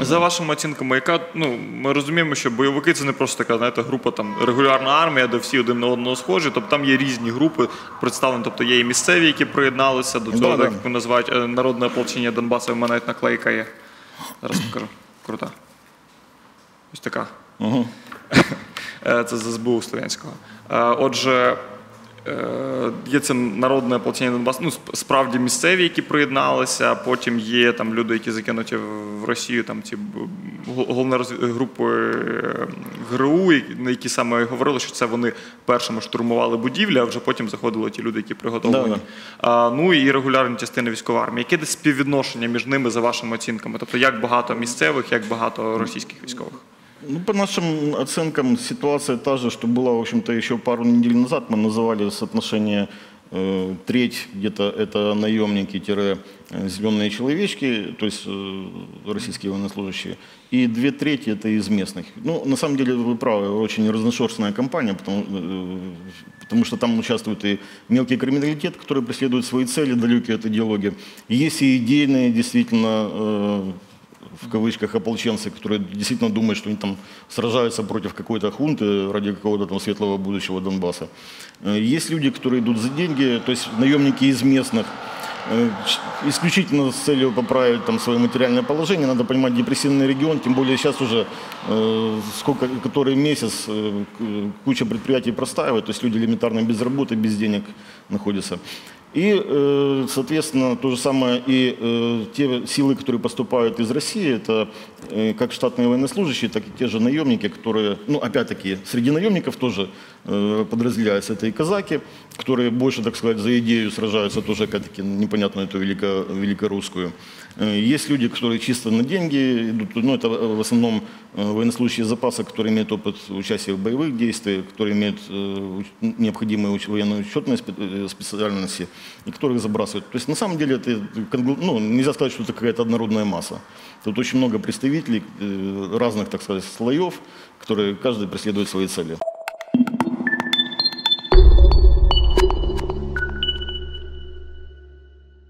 За вашими оцінками, яка ну ми розуміємо, що бойовики це не просто така знаєте, група там регулярна армія, де всі один на одного схожі. Тобто там є різні групи представлені. Тобто є і місцеві, які приєдналися до цього, Да, як да. називають е, народне ополчення Донбасу. У мене наклейка є. Зараз покажу. Крута. Ось така. Угу. Це з СБУ Слов'янського. Е, Отже, є це народне ополчення Донбасу. Ну, справді місцеві, які приєдналися. Потім є там люди, які закинуті в Росію, там ці б- гол- роз- групи е, ГРУ, які- на які саме говорили, що це вони першими штурмували будівлі, а вже потім заходили ті люди, які приготовлені. Да-да. А, ну і регулярні частини військової армії. Яке десь співвідношення між ними за вашими оцінками? Тобто як багато місцевих, як багато російських військових? Ну, по нашим оценкам, ситуация та же, что была, в общем-то, еще пару недель назад. Мы называли соотношение э, треть где-то это наемники-зеленые человечки, то есть э, российские военнослужащие, и две трети это из местных. Ну, на самом деле, вы правы, очень разношерстная компания, потому, э, потому что там участвует и мелкий криминалитет, который преследует свои цели, далекие от идеологии. Есть и идейные, действительно, э, в кавычках ополченцы, которые действительно думают, что они там сражаются против какой-то хунты ради какого-то там светлого будущего Донбасса. Э, Есть люди, которые идут за деньги, то есть наемники из местных, э, исключительно с целью поправить там свое материальное положение. Надо понимать, депрессивный регион, тем более сейчас уже э, сколько, который месяц э, куча предприятий простаивает, то есть люди элементарно без работы, без денег находятся. И, э, соответственно, то же самое и э, те силы, которые поступают из России, это э, как штатные военнослужащие, так и те же наемники, которые, ну, опять-таки, среди наемников тоже подразделяются. Это и казаки, которые больше, так сказать, за идею сражаются, тоже, опять-таки, непонятно эту велико, великорусскую. Э, Есть люди, которые чисто на деньги идут, ну, это в основном э, военнослужащие запаса, которые имеют опыт участия в боевых действиях, которые имеют э, необходимые военные учетные спе- специальности, и которых забрасывают. То есть на самом деле это, ну, нельзя сказать, что это какая-то однородная масса. Тут очень много представителей разных, так сказать, слоев, которые каждый преследует свои цели.